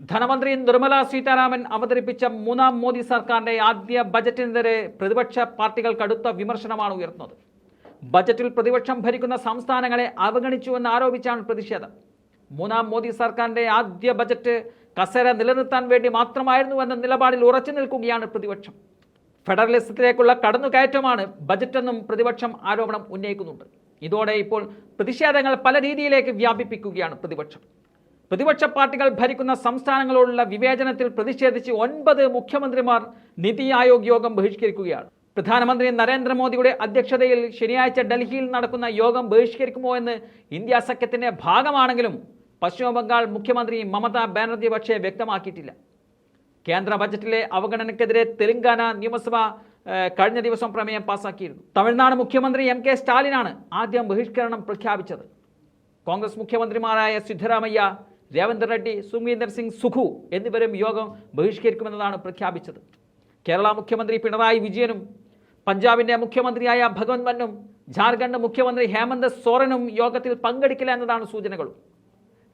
ധനമന്ത്രി നിർമ്മല സീതാരാമൻ അവതരിപ്പിച്ച മൂന്നാം മോദി സർക്കാരിന്റെ ആദ്യ ബജറ്റിനെതിരെ പ്രതിപക്ഷ പാർട്ടികൾ കടുത്ത വിമർശനമാണ് ഉയർത്തുന്നത് ബജറ്റിൽ പ്രതിപക്ഷം ഭരിക്കുന്ന സംസ്ഥാനങ്ങളെ അവഗണിച്ചുവെന്ന് ആരോപിച്ചാണ് പ്രതിഷേധം. മൂന്നാം മോദി സർക്കാരിന്റെ ആദ്യ ബജറ്റ് കസേര നിലനിർത്താൻ വേണ്ടി മാത്രമായിരുന്നു എന്ന നിലപാടിൽ ഉറച്ചു നിൽക്കുകയാണ് പ്രതിപക്ഷം. ഫെഡറലിസത്തിലേക്കുള്ള കടന്നുകയറ്റമാണ് ബജറ്റെന്നും പ്രതിപക്ഷം ആരോപണം ഉന്നയിക്കുന്നുണ്ട്. ഇതോടെ ഇപ്പോൾ പ്രതിഷേധങ്ങൾ പല രീതിയിലേക്ക് വ്യാപിപ്പിക്കുകയാണ് പ്രതിപക്ഷം. പ്രതിപക്ഷ പാർട്ടികൾ ഭരിക്കുന്ന സംസ്ഥാനങ്ങളോടുള്ള വിവേചനത്തിൽ പ്രതിഷേധിച്ച് ഒൻപത് മുഖ്യമന്ത്രിമാർ നിതി ആയോഗ് യോഗം ബഹിഷ്കരിക്കുകയാണ്. പ്രധാനമന്ത്രി നരേന്ദ്രമോദിയുടെ അധ്യക്ഷതയിൽ ശനിയാഴ്ച ഡൽഹിയിൽ നടക്കുന്ന യോഗം ബഹിഷ്കരിക്കുമോ എന്ന് ഇന്ത്യ സഖ്യത്തിന്റെ ഭാഗമാണെങ്കിലും പശ്ചിമബംഗാൾ മുഖ്യമന്ത്രി മമതാ ബാനർജി പക്ഷേ വ്യക്തമാക്കിയിട്ടില്ല. കേന്ദ്ര ബജറ്റിലെ അവഗണനയ്ക്കെതിരെ തെലങ്കാന നിയമസഭ കഴിഞ്ഞ ദിവസം പ്രമേയം പാസാക്കിയിരുന്നു. തമിഴ്നാട് മുഖ്യമന്ത്രി എം കെ സ്റ്റാലിനാണ് ആദ്യം ബഹിഷ്കരണം പ്രഖ്യാപിച്ചത്. കോൺഗ്രസ് മുഖ്യമന്ത്രിമാരായ സിദ്ധരാമയ്യ രേവന്ത് റെഡ്ഡി സുഖീന്ദർ സിംഗ് സുഖു എന്നിവരും യോഗം ബഹിഷ്കരിക്കുമെന്നതാണ് പ്രഖ്യാപിച്ചത്. കേരള മുഖ്യമന്ത്രി പിണറായി വിജയനും പഞ്ചാബിന്റെ മുഖ്യമന്ത്രിയായ ഭഗവത് മന്നും ജാർഖണ്ഡ് മുഖ്യമന്ത്രി ഹേമന്ത് സോറനും യോഗത്തിൽ പങ്കെടുക്കില്ല എന്നതാണ് സൂചനകൾ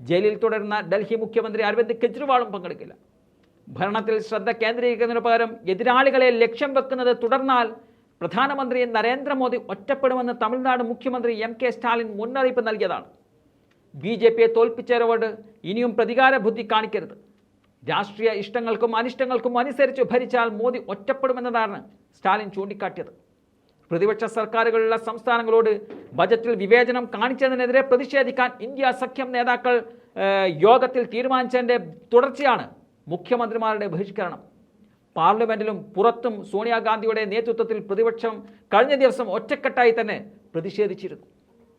ജയിലിൽ തുടരുന്ന ഡൽഹി മുഖ്യമന്ത്രി അരവിന്ദ് കെജ്രിവാളും പങ്കെടുക്കില്ല. ഭരണത്തിൽ ശ്രദ്ധ കേന്ദ്രീകരിക്കുന്നതിന് പകരം എതിരാളികളെ ലക്ഷ്യം വെക്കുന്നത് തുടർന്നാൽ പ്രധാനമന്ത്രി നരേന്ദ്രമോദി ഒറ്റപ്പെടുമെന്ന് തമിഴ്നാട് മുഖ്യമന്ത്രി എം കെ സ്റ്റാലിൻ മുന്നറിയിപ്പ് നൽകിയതാണ്. ബി ജെ പിയെ തോൽപ്പിച്ചവരോട് ഇനിയും പ്രതികാര ബുദ്ധി കാണിക്കരുത്. രാഷ്ട്രീയ ഇഷ്ടങ്ങൾക്കും അനിഷ്ടങ്ങൾക്കും അനുസരിച്ച് ഭരിച്ചാൽ മോദി ഒറ്റപ്പെടുമെന്നതാണ് സ്റ്റാലിൻ ചൂണ്ടിക്കാട്ടിയത്. പ്രതിപക്ഷ സർക്കാരുകളുള്ള സംസ്ഥാനങ്ങളോട് ബജറ്റിൽ വിവേചനം കാണിച്ചതിനെതിരെ പ്രതിഷേധിക്കാൻ ഇന്ത്യ സഖ്യം നേതാക്കൾ യോഗത്തിൽ തീരുമാനിച്ചതിന്റെ തുടർച്ചയാണ് മുഖ്യമന്ത്രിമാരുടെ ബഹിഷ്കരണം. പാർലമെന്റിലും പുറത്തും സോണിയാഗാന്ധിയുടെ നേതൃത്വത്തിൽ പ്രതിപക്ഷം കഴിഞ്ഞ ദിവസം ഒറ്റക്കെട്ടായി തന്നെ പ്രതിഷേധിച്ചിരുന്നു.